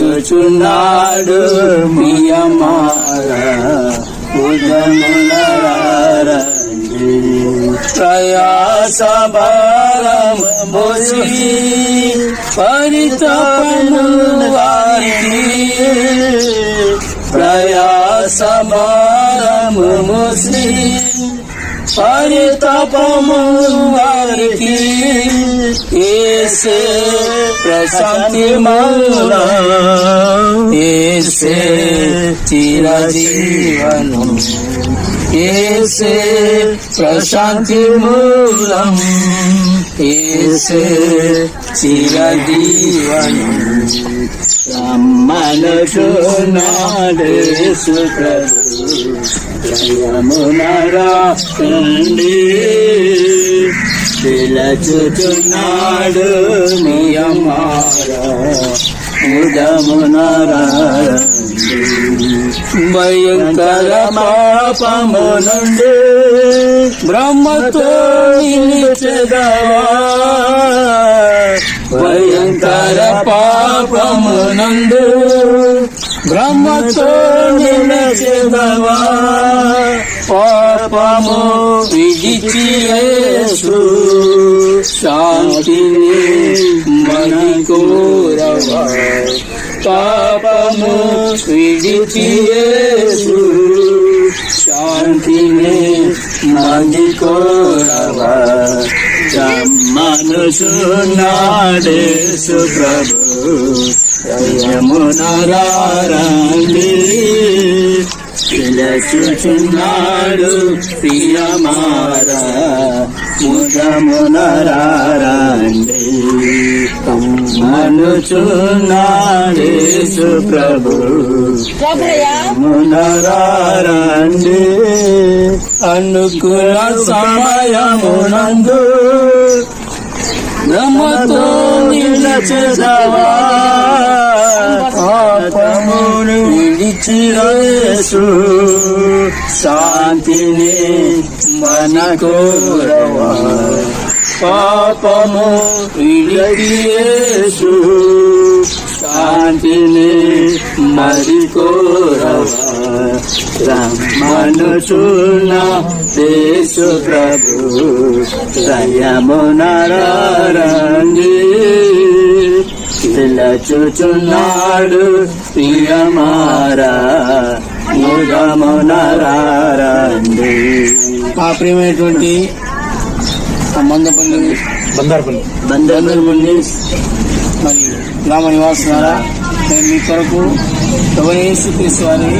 చూచున్నాడు మియమార ఉదమునరారండి. ప్రయాస పరితపను వారిని परितपमुन्दर की ऐसे प्रशांति मौला ऐसे जीवन ऐसे प्रशांति मूलम ऐसे चिरजीवन सम्मान सुना सुप्रभु తండ్రి పిలచుచున్నాడు నియమారా ముదమునరా భయంకర పాపము నుండి బ్రహ్మతో నిలిచెదవా భయంకర పాపము నుండి బ్రహ్మతో నిలిచెదవా పాపము విడిచి యేసు శాంతిని మణికూరవా పాపము విడిచి యేసు శాంతిని మణికూరవా దయమునరారండి పిలచుచున్నాడు ప్రియమారా ముదమునరారండి మనుచున్నాడేసు ప్రభు. మునరారండి అనుకుల సమయమునందు బ్రహ్మతో నిలచెదవా పాపమును విడిచిరేసు శాంతిని మన మనకోరవా పాపము విడిచిరేసు శాంతిని మరికోరవా రమ్మనుచున్న దేశు ప్రభు దయమునరండి పిలచుచున్నాడు ప్రియమారా ముదమునరండి ఆ ప్రియమైనటువంటి మందపల్లి బందార్పల్లి బందర్పల్లి మరి గ్రామ నివాసులారా అంటే మీ కొరకు యేసు క్రీస్తు వారి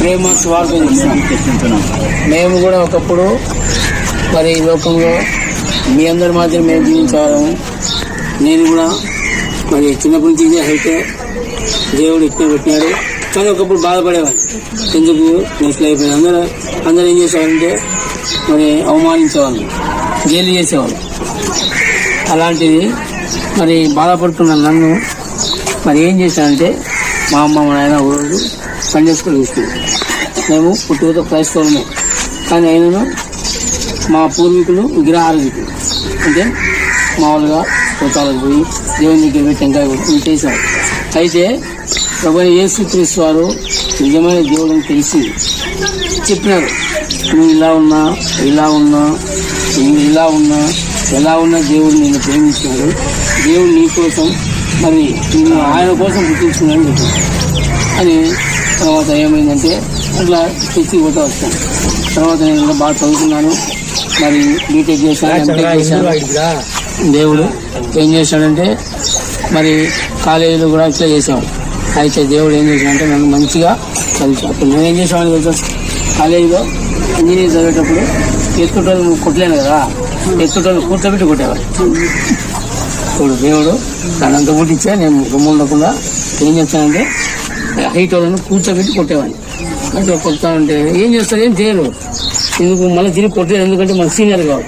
ప్రేమ స్వార్థ చేస్తున్నాం మేము కూడా ఒకప్పుడు మరి ఈ లోకంలో మీ అందరి మాత్రం మేము జీవించేవాళ్ళము నేను కూడా మరి చిన్నప్పటి నుంచి ఇదే అయితే దేవుడు ఇట్లా పెట్టినాడు. కానీ ఒకప్పుడు బాధపడేవాడిని ఎందుకు? నెక్స్ట్ అయిపోయింది అందరూ అందరూ ఏం చేసేవాళ్ళంటే మరి అవమానించేవాళ్ళు జైలు చేసేవాళ్ళు. అలాంటిది మరి బాధపడుతున్న నన్ను మరి ఏం చేశానంటే మా అమ్మ మా నాయన ఒక రోజు సండే స్కూల్ మేము పుట్టుకతో క్రైస్తవులమే. కానీ అయినను మా పూర్వీకులు విగ్రహారధికులు అంటే మామూలుగా స్తోతాలకు పోయి దేవుని దగ్గర పోయి టెంకాయ కొట్టుకుని చేశారు. అయితే ప్రభు యేసు క్రీస్తు వారు నిజమైన దేవుడు తెలిసి చెప్పినారు. నువ్వు ఇలా ఉన్నా ఇలా ఉన్నా నువ్వు ఇలా ఉన్నా ఎలా ఉన్నా దేవుడు నిన్ను ప్రేమించాడు. దేవుడు నీ కోసం మరి నిన్ను ఆయన కోసం పుట్టించుకున్నాడని చెప్పాడు అని తర్వాత ఏమైందంటే అట్లా తెచ్చి పోతా వస్తాను తర్వాత నేను ఇంకా బాగా చదువుకున్నాను. మరి బీటెక్ చేశాను ఎంటెక్ చేశాను. దేవుడు ఏం చేశాడంటే మరి కాలేజీలో కూడా ఇట్లా చేసాం అయితే దేవుడు ఏం చేశాడంటే నన్ను మంచిగా చదివాడు అప్పుడు నేను ఏం చేసామని తెలుసా? కాలేజీలో ఇంజనీరింగ్ చదివేటప్పుడు ఎత్తుటోళ్ళు కొట్టలేను కదా. ఎత్తుటోళ్ళు కూర్చోబెట్టి కొట్టేవాడు. ఇప్పుడు దేవుడు. నన్ను అంత పుట్టించే నేను గుమ్మ ఉండకుండా ఏం చేస్తానంటే హైట్ వాళ్ళని కూర్చోబెట్టి కొట్టేవాడిని. అంటే కొడతానంటే ఏం చేస్తారు? ఏం చేయరు. ఎందుకు? మళ్ళీ తిరిగి కొట్టలేదు ఎందుకంటే మన సీనియర్ కావాలి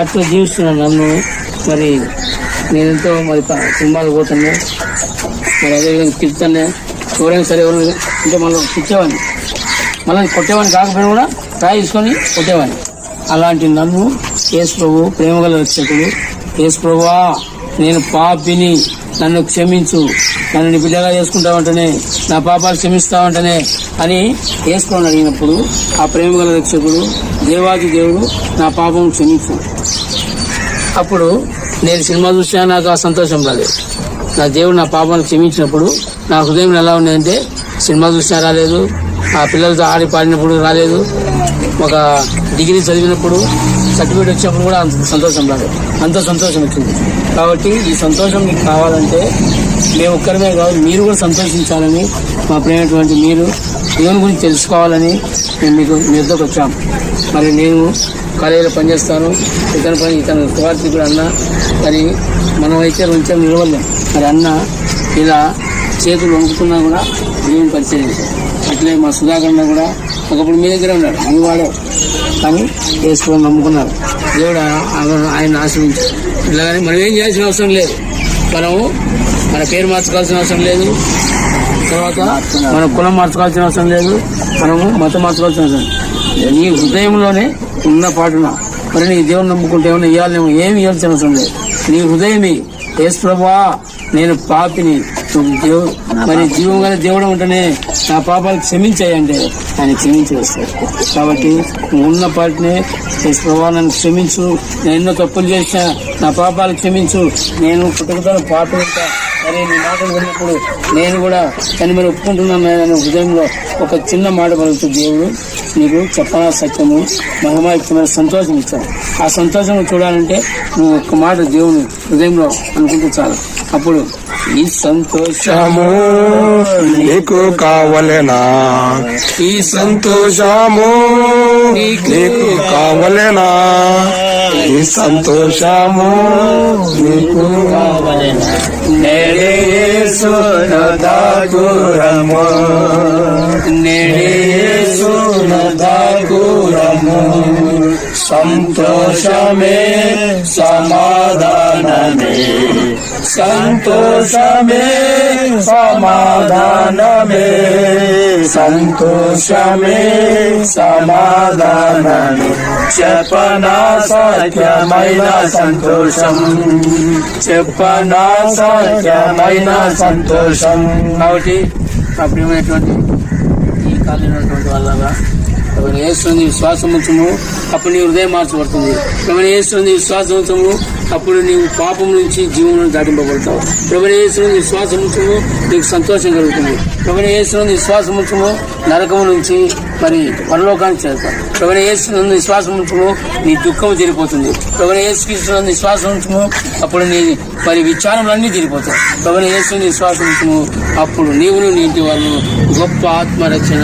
అట్లా జీవిస్తున్నాను నన్ను. మరి నేనెంతో మరి సినిమాలు పోతాను. మరి అదేవిధంగా తిరుగుతానే ఎవరైనా సరే ఎవరు అంటే మళ్ళీ పిచ్చేవాడిని మళ్ళీ కొట్టేవాడిని కాకపోయినా కూడా ట్రై తీసుకొని కొట్టేవాడిని. అలాంటి నన్ను యేసు ప్రభు ప్రేమగల రక్షకుడు. యేసు ప్రభువా నేను పాపిని నన్ను క్షమించు. నన్ను బిడ్డగా బిడ్డగా చేసుకుంటావంటనే నా పాపాలు క్షమిస్తావంటనే అని వేసుకొని అడిగినప్పుడు ఆ ప్రేమ గల రక్షకుడు దేవాది దేవుడు నా పాపం క్షమించు. అప్పుడు నేను సినిమా చూసినా నాకు ఆ సంతోషం రాలేదు. నా దేవుడు నా పాపాలను క్షమించినప్పుడు నా హృదయం ఎలా ఉండేదంటే సినిమా చూసినా రాలేదు ఆ పిల్లలతో ఆడి పాడినప్పుడు రాలేదు. ఒక డిగ్రీ చదివినప్పుడు సర్టిఫికేట్ వచ్చినప్పుడు కూడా అంత సంతోషం రాదు. అంత సంతోషం వచ్చింది. కాబట్టి ఈ సంతోషం మీకు కావాలంటే మేము ఒక్కరిమే కాదు మీరు కూడా సంతోషించాలని మా ప్రేమటువంటి మీరు దేవుని గురించి తెలుసుకోవాలని మేము మీకు మీ వచ్చాము వచ్చాం. మరి నేను కాలేజీలో పనిచేస్తాను. ఇతను పని ఇతను కూడా అన్న. మరి మనం అయితే కొంచెం నిలవలేం మరి అన్న ఇలా చేతులు వంకుతున్నా కూడా దేవుని పరిశీలించాం అట్లే మా సుధాకర్ అన్న కూడా ఒకప్పుడు మీ దగ్గర ఉన్నాడు మీ వాడే. కానీ వేసుకొని నమ్ముకున్నారు. దేవుడు ఆయన- ఆయన ఇలా కానీ మనం ఏం చేయాల్సిన అవసరం లేదు. మనము మన పేరు మార్చుకోవాల్సిన అవసరం లేదు. తర్వాత మన కులం మార్చుకోవాల్సిన అవసరం లేదు. మనము మతం మార్చుకోవాల్సిన అవసరం లేదు. నీ హృదయంలోనే ఉన్న పాటున మరి నీ దేవుని నమ్ముకుంటే ఏమైనా ఇవ్వాలేమో ఏమి ఇవ్వాల్సిన అవసరం లేదు. నీ హృదయమే యేసు ప్రభా నేను పాపిని మరి జీవం గల దేవుడు ఉంటేనే నా పాపాలు క్షమించాయంటే ఆయన క్షమించి వస్తాడు కాబట్టి ఉన్న పాటినే నన్ను క్షమించు. నేను ఎన్నో తప్పులు చేసిన నా పాపాలు క్షమించు. నేను పుట్టుకతో పాప మరి నీ మాటలు విన్నప్పుడు నేను కూడా కానీ మరి ఒప్పుకుంటున్నాను నేను హృదయంలో ఒక చిన్న మాట పలుకుతుంది దేవుడు నీకు చెప్పనా సత్యము మహిమాయుక్తమైన సంతోషం ఇచ్చాడు. ఆ సంతోషం చూడాలంటే నువ్వు ఒక్క మాట దేవుని హృదయంలో అనుకుంటే చాలు. అప్పుడు ఈ సంతోషము నీకు కావలేనా? ఈ సంతోషము నీకు కావలేనా? ఈ సంతోషము నీకు నేడే దాగురము నేడే దాగురము సంతోషమే సమాధానమే. సంతోషమే సమాధానమే. సంతోషమే సమాధానమే. చెప్పనా సత్యమైన సంతోషం. చెప్పనా సత్యమైన సంతోషం. కాబట్టి నా ప్రియమైనటువంటి ఈ కాలినటువంటి వాళ్ళగా ఎవరి ఏసుని విశ్వాసం ఉంచము అప్పుడు నీ హృదయం మార్చబడుతుంది. ఎవరి ఏసుని విశ్వాసం ఉంచము అప్పుడు నీవు పాపం నుంచి జీవనం దాటింపబడతావు. ఎవరు ఏసుని విశ్వాసం ఉంచము నీకు సంతోషం కలుగుతుంది. ఎవరు ఏసుని విశ్వాసం ఉంచము నరకము నుంచి మరి పరలోకానికి చేస్తాం ఎవరు ఏసునందు విశ్వాసం ఉంచము నీ దుఃఖం తీరిపోతుంది. ఎవరు వేసుకిస్తున్నందు విశ్వాసం ఉంచము అప్పుడు నీ మరి విచారములన్నీ తీరిపోతాయి. ఎవరు ఏసుని విశ్వాసం ఉంచము అప్పుడు నీవును నీ ఇంటి వాళ్ళు గొప్ప ఆత్మరక్షణ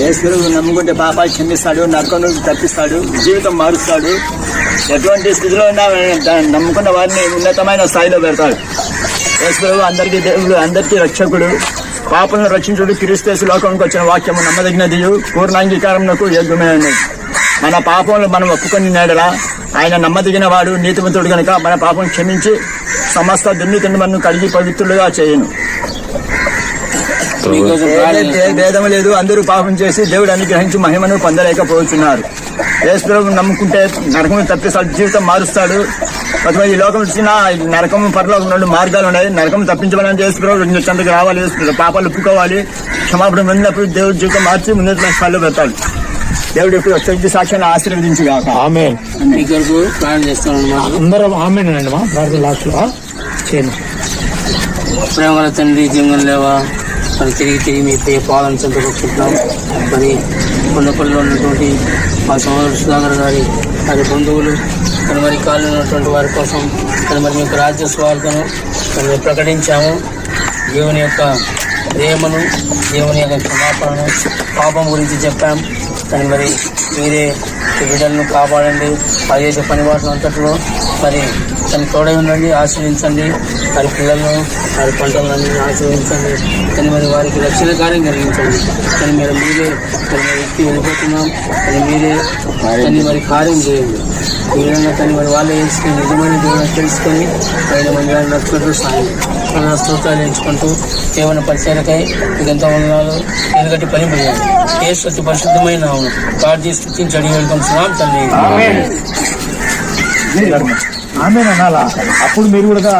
యేసుడు నమ్ముకుంటే పాపాలు క్షమిస్తాడు నరకం నుంచి తప్పిస్తాడు జీవితం మారుస్తాడు. ఎటువంటి స్థితిలో ఉన్నా దాన్ని నమ్ముకున్న వారిని ఉన్నతమైన స్థాయిలో పెడతాడు. యేసుడు అందరికీ దేవుడు అందరికీ రక్షకుడు. పాపలను రక్షించుడు క్రీస్తేసు లోకంకి వచ్చిన వాక్యము నమ్మదగినది పూర్ణాంగీకారంకు యోగ్యమైనది మన పాపంలో మనం ఒప్పుకొని నేడలా ఆయన నమ్మదగిన వాడు నీతిమంతుడు కనుక మన పాపం క్షమించి సమస్త దుర్నీతిని మనం కడిగి పవిత్రులుగా చేయను. భేదం లేదు. అందరూ పాపం చేసి దేవుడు అనుగ్రహించి మహిమను పొందలేకపోతున్నారు. యేసుప్రభు నమ్ముకుంటే నరకం తప్పిస్తాడు జీవితం మారుస్తాడు. కొంతమంది ఈ లోకం వచ్చిన నరకం పరలోకం రెండు మార్గాలు ఉన్నాయి. నరకం తప్పించమని యేసుప్రభు రెండు చెంతకు రావాలి. పాపాలు ఒప్పుకోవాలి. క్షమాపణ పొందినప్పుడు దేవుడు జీవితం మార్చి ముందు స్థాయిలో పెడతాడు. దేవుడు ఇప్పుడు వచ్చి సాక్ష్యాన్ని ఆశీర్వదించి కాక ఆమె మీ కొరకు ప్రార్థన చేస్తాను అన్నమాట అందరం ఆమెనండి మా. ప్రార్థన లాస్ట్లో చేయను ప్రేమగల తండ్రి జీవనం లేవా మరి తిరిగి తిరిగి మీ పే పాలన చెందుకుంటున్నాం మరి కొండపల్లిలో ఉన్నటువంటి మా సోదరుడు సుధాకర్ గారి వారి బంధువులు మరి మరి కాళ్ళు ఉన్నటువంటి వారి కోసం మరి మరి మీకు రాజ్య స్వార్థను మరి ప్రకటించాము. దేవుని యొక్క ప్రేమను దేవుని యొక్క క్షమాపణను పాపం గురించి చెప్పాం. కానీ మరి. మీరే బిడ్డలను కాపాడండి. పదేశ పని వాటిని అంతట్లో మరి తను తోడై ఉండండి ఆశ్రయించండి వారి పిల్లలను వారి పంటలను ఆశ్రయించండి కానీ మరి వారికి రక్షణ కార్యం కలిగించండి. కానీ మరి మీరే తన మరి వ్యక్తి వెళ్ళిపోతున్నాం కానీ మీరే కానీ మరి కార్యం చేయండి. ఈ విధంగా తను మరి వాళ్ళు వేసుకుని నిజమైన దేవుని తెలుసుకొని పైన మందిరాన్ని నడుచుకుంటూ సాయం స్తోత్రాలు ఎంచుకుంటూ దేవుని పరిచయకై ఇదంతా వందనాలు ఎందుకంటే పని పోయాలి. ఏ స్వతి పరిశుద్ధమైన నామమున ప్రార్థి స్థుతించి అడిగి ఆమె అనాలా? అప్పుడు మీరు కూడా